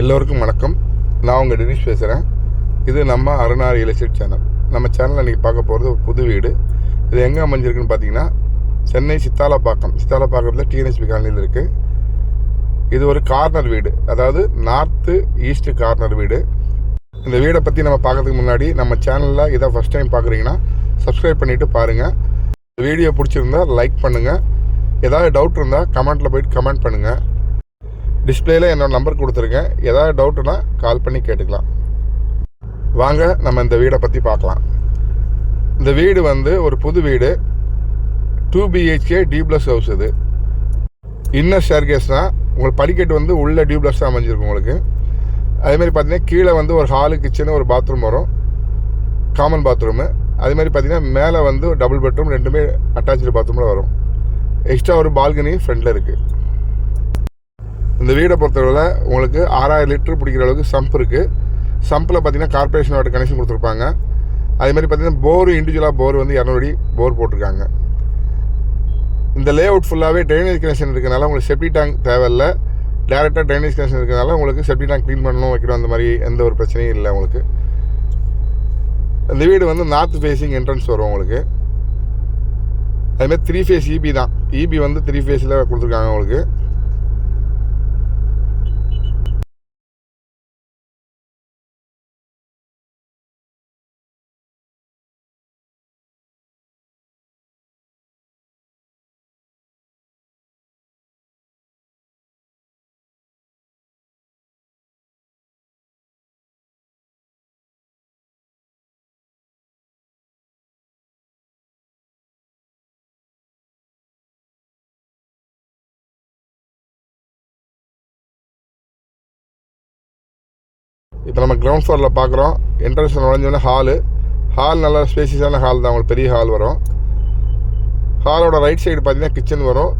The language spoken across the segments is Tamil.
எல்லோருக்கும் வணக்கம். நான் உங்கள் தினேஷ் பேசுகிறேன் இது நம்ம அருணா ரியல் எஸ்டேட் சேனல் நம்ம சேனலில் இன்றைக்கி பார்க்க போகிறது ஒரு புது வீடு. இது எங்கே அமைஞ்சிருக்குன்னு பார்த்தீங்கன்னா சென்னை சித்தாலப்பாக்கம். சித்தாலப்பாக்கத்தில் டிஎன்எஸ்பி காலனியில் இருக்குது இது ஒரு கார்னர் வீடு. அதாவது நார்த்து ஈஸ்ட் கார்னர் வீடு. இந்த வீடை பற்றி நம்ம பார்க்கறதுக்கு முன்னாடி நம்ம சேனலில் இதை ஃபஸ்ட் டைம் பார்க்குறீங்கன்னா சப்ஸ்கிரைப் பண்ணிவிட்டு பாருங்கள் வீடியோ பிடிச்சிருந்தா லைக் பண்ணுங்கள் ஏதாவது டவுட் இருந்தால் கமெண்ட்டில் போயிட்டு கமெண்ட் பண்ணுங்கள் டிஸ்பிளேல என்னோட நம்பர் கொடுத்துருக்கேன். ஏதாவது டவுட்னா கால் பண்ணி கேட்டுக்கலாம். வாங்க நம்ம இந்த வீடை பற்றி பார்க்கலாம். இந்த வீடு வந்து ஒரு புது வீடு. Two BHK D plus house இது. இன்னர் ஷேர் கேஸ்னால் உங்களுக்கு படிக்கட்டு வந்து உள்ளே டியூப்ளஸ் தான் அமைஞ்சிருக்கும் உங்களுக்கு. அதேமாதிரி பார்த்தீங்கன்னா கீழே வந்து ஒரு ஹாலு கிச்சனு ஒரு பாத்ரூம் வரும். காமன் பாத்ரூமு அதே மாதிரி பார்த்தீங்கன்னா மேலே வந்து டபுள் பெட்ரூம் ரெண்டுமே அட்டாச்சு பாத்ரூமில் வரும். எக்ஸ்ட்ரா ஒரு பால்கனி ஃப்ரண்டில் இருக்குது இந்த வீடை பொறுத்தவரை உங்களுக்கு ஆறாயிரம் லிட்டர் பிடிக்கிற அளவுக்கு சம்ப் இருக்குது சம்பில் பார்த்தீங்கன்னா கார்பரேஷன் வாட்டர் கனெக்ஷன் கொடுத்துருப்பாங்க. அதே மாதிரி பார்த்தீங்கன்னா போர் இண்டிவிஜுவலாக போர் வந்து இரநூறு அடி போர் போட்டிருக்காங்க. இந்த லே அவுட் ஃபுல்லாகவே ட்ரைனேஜ் கனெக்ஷன் இருக்கனால உங்களுக்கு செப்டி டேங்க் தேவையில்ல. டேரெக்டாக ட்ரைனேஜ் கனெக்ஷன் இருக்கனால உங்களுக்கு செப்டி டேங்க் க்ளீன் பண்ணணும் வைக்கணும் அந்த மாதிரி எந்த ஒரு பிரச்சனையும் இல்லை உங்களுக்கு. இந்த வீடு வந்து நார்த் ஃபேஸிங் என்ட்ரன்ஸ் வரும் உங்களுக்கு. அதுமாதிரி த்ரீ ஃபேஸ் இபி தான். இபி வந்து த்ரீ ஃபேஸில் கொடுத்துருக்காங்க உங்களுக்கு. இப்போ நம்ம கிரவுண்ட் ஃப்ளோரில் பார்க்குறோம் என்ட்ரன்ஸ் நுழைஞ்சோடனே ஹாலு ஹால் நல்லா ஸ்பேசியஸான ஹால் தான். உங்களுக்கு பெரிய ஹால் வரும். ஹாலோட ரைட் சைடு பார்த்தீங்கன்னா கிச்சன் வரும்.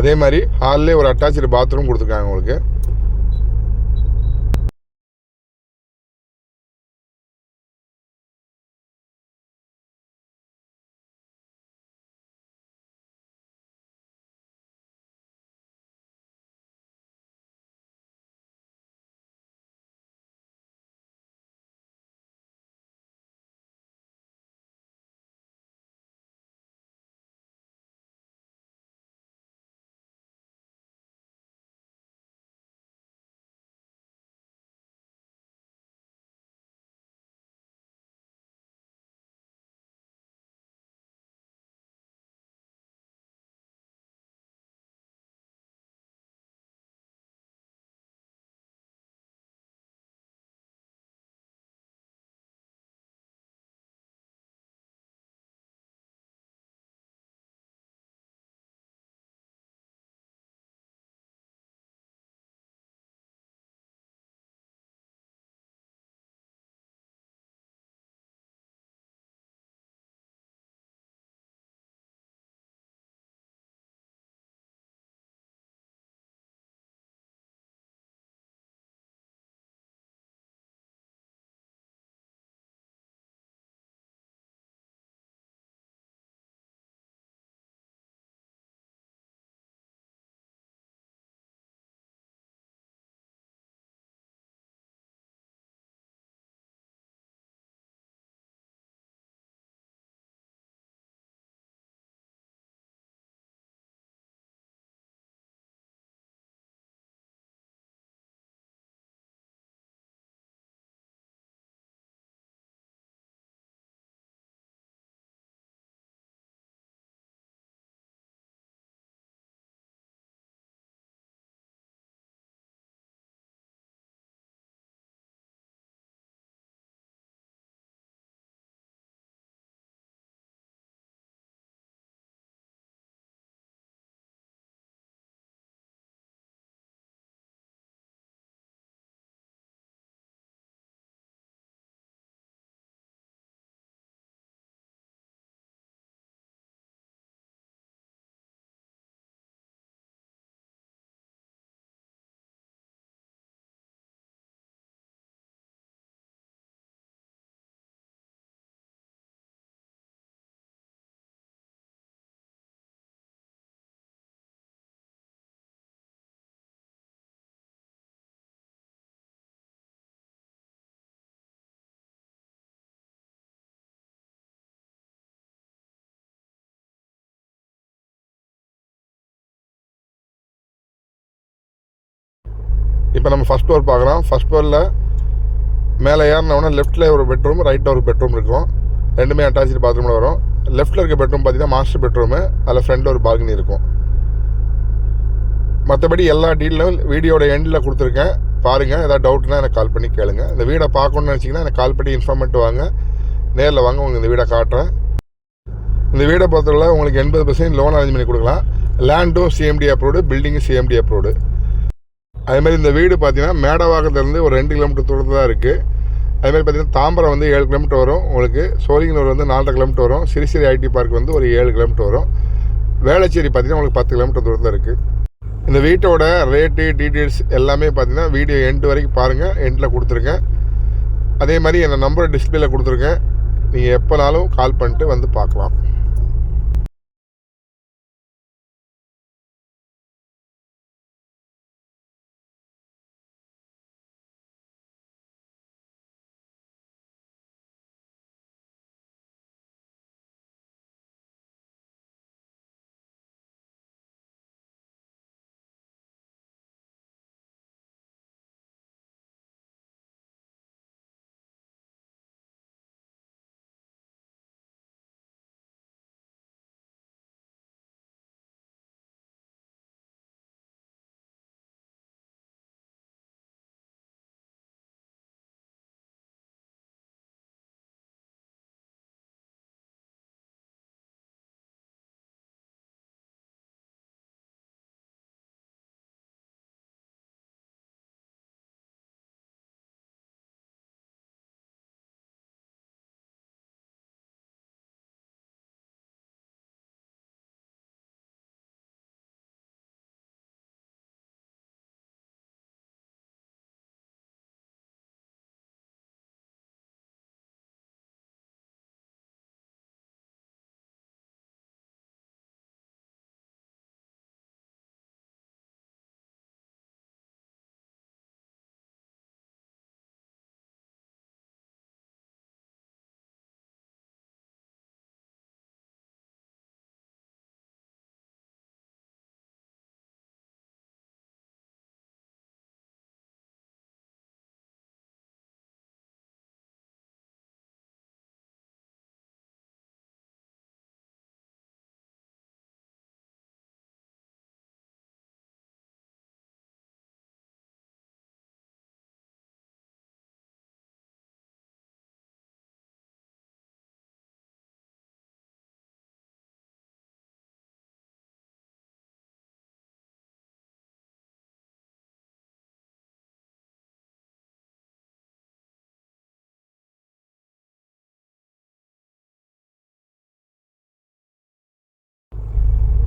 அதே மாதிரி ஹால்லே ஒரு அட்டாச்சு பாத்ரூம் கொடுத்துருக்காங்க உங்களுக்கு. இப்போ நம்ம ஃபஸ்ட் ஃப்ளோர் பார்க்குறோம் ஃபஸ்ட் ஃப்ளோரில் மேலே ஏறினவுடனே லெஃப்ட்டில் ஒரு பெட்ரூம் ரைட்டில் ஒரு பெட்ரூம் இருக்கும். ரெண்டுமே அட்டாச்சு பாத்ரூமில் வரும். லெஃப்ட்டில் இருக்க பெட்ரூம் பார்த்தீங்கன்னா மாஸ்டர் பெட்ரூமு அதில் ஃப்ரண்டில் ஒரு பால்கனி இருக்கும். மற்றபடி எல்லா டீட்டெயிலும் வீடியோட எண்டில் கொடுத்துருக்கேன். பாருங்கள் ஏதாவது டவுட்னா எனக்கு கால் பண்ணி கேளுங்க. இந்த வீடை பார்க்கணுன்னு நினச்சிங்கன்னா எனக்கு கால் பண்ணி இன்ஃபார்ம் பண்ணிட்டு வாங்க. நேரில் வாங்க உங்களுக்கு இந்த வீடை காட்டுறேன். இந்த வீடை பொறுத்தவரை உங்களுக்கு எண்பது பர்சன்ட் லோன் அரேஞ்ச் பண்ணி கொடுக்கலாம். லேண்டும் சிஎம்டி அப்ரூவ்டு பில்டிங்கும் சிஎம்டி அப்ரூவ்டு அதுமாதிரி இந்த வீடு பார்த்தீங்கன்னா மேடவாக்கத்துலேருந்து ஒரு ரெண்டு கிலோமீட்டர் தூரத்தில் தான் இருக்குது அதுமாதிரி பார்த்தீங்கன்னா தாம்பரம் வந்து ஏழு கிலோமீட்டர் வரும். உங்களுக்கு சோழிங்கனூர் வந்து நாலரை கிலோமீட்டர் வரும். சிறுசிரி ஐடி பார்க் வந்து ஒரு ஏழு கிலோமீட்டர் வரும். வேளச்சேரி பார்த்தீங்கன்னா உங்களுக்கு பத்து கிலோமீட்டர் தூரத்தில் இருக்குது இந்த வீட்டோட ரேட்டு டீட்டெயில்ஸ் எல்லாமே பார்த்தீங்கன்னா வீடியோ எண்டு வரைக்கும் பாருங்கள் எண்டில் கொடுத்துருக்கேன் அதே மாதிரி என்னோடய நம்பர் டிஸ்பிளேல கொடுத்துருக்கேன் நீங்கள் எப்போனாலும் கால் பண்ணிட்டு வந்து பார்க்கலாம்.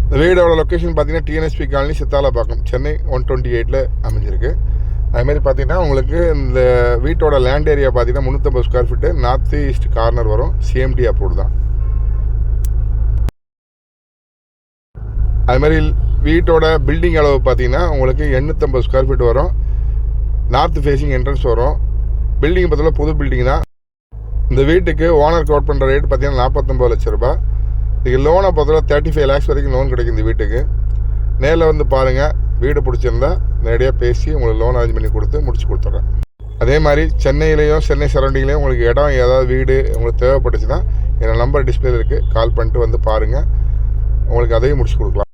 இந்த வீடோட லொக்கேஷன் பார்த்தீங்கன்னா TNSB colony Sithalapakkam Chennai one twenty எயிட்டில் அமைஞ்சிருக்கு. அதுமாரி பார்த்தீங்கன்னா உங்களுக்கு இந்த வீட்டோட லேண்ட் ஏரியா பார்த்தீங்கன்னா முந்நூற்றம்பது square feet north east corner வரும் சிஎம்டி அப்ரூவ் தான். அதுமாரி வீட்டோட பில்டிங் அளவு பார்த்தீங்கன்னா உங்களுக்கு எண்ணூற்றம்பது ஸ்கொயர் ஃபீட் வரும். நார்த் ஃபேஸிங் என்ட்ரன்ஸ் வரும். பில்டிங் பார்த்தீங்கன்னா புது பில்டிங் தான். இந்த வீட்டுக்கு ஓனர் கோட் பண்ணுற ரேட் பார்த்தீங்கன்னா நாற்பத்தொம்பது லட்ச ரூபாய். இதுக்கு லோனை பார்த்தோன்னா தேர்ட்டி ஃபைவ் லேக்ஸ் வரைக்கும் லோன் கிடைக்கும் இந்த வீட்டுக்கு. நேரில் வந்து பாருங்கள் வீடு பிடிச்சிருந்தா நேரடியாக பேசி உங்களுக்கு லோன் அரேஞ்ச் பண்ணி கொடுத்து முடிச்சு கொடுத்துட்றேன் அதே மாதிரி சென்னையிலையும் சென்னை சரௌண்டிங்லேயும் உங்களுக்கு இடம் ஏதாவது வீடு உங்களுக்கு தேவைப்பட்டுச்சுன்னா என்னோடய நம்பர் டிஸ்பிளே இருக்குது கால் பண்ணிட்டு வந்து பாருங்கள் உங்களுக்கு அதையும் முடிச்சு கொடுக்கலாம்.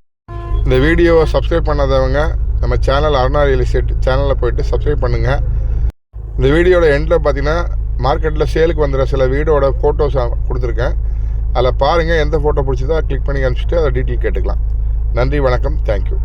இந்த வீடியோவை சப்ஸ்கிரைப் பண்ணாதவங்க நம்ம சேனல் அருணா ரியல் எஸ்டேட் சேனலில் போயிட்டு சப்ஸ்கிரைப் பண்ணுங்கள் இந்த வீடியோட எண்டில் பார்த்தீங்கன்னா மார்க்கெட்டில் சேலுக்கு வந்துடுற சில வீடோட ஃபோட்டோஸ் கொடுத்துருக்கேன். அதில் பாருங்கள் எந்த ஃபோட்டோ பிடிச்சதோ கிளிக் பண்ணி அனுப்பிச்சிட்டு அதை டீட்டெயில் கேட்டுக்கலாம். நன்றி வணக்கம் தேங்க்யூ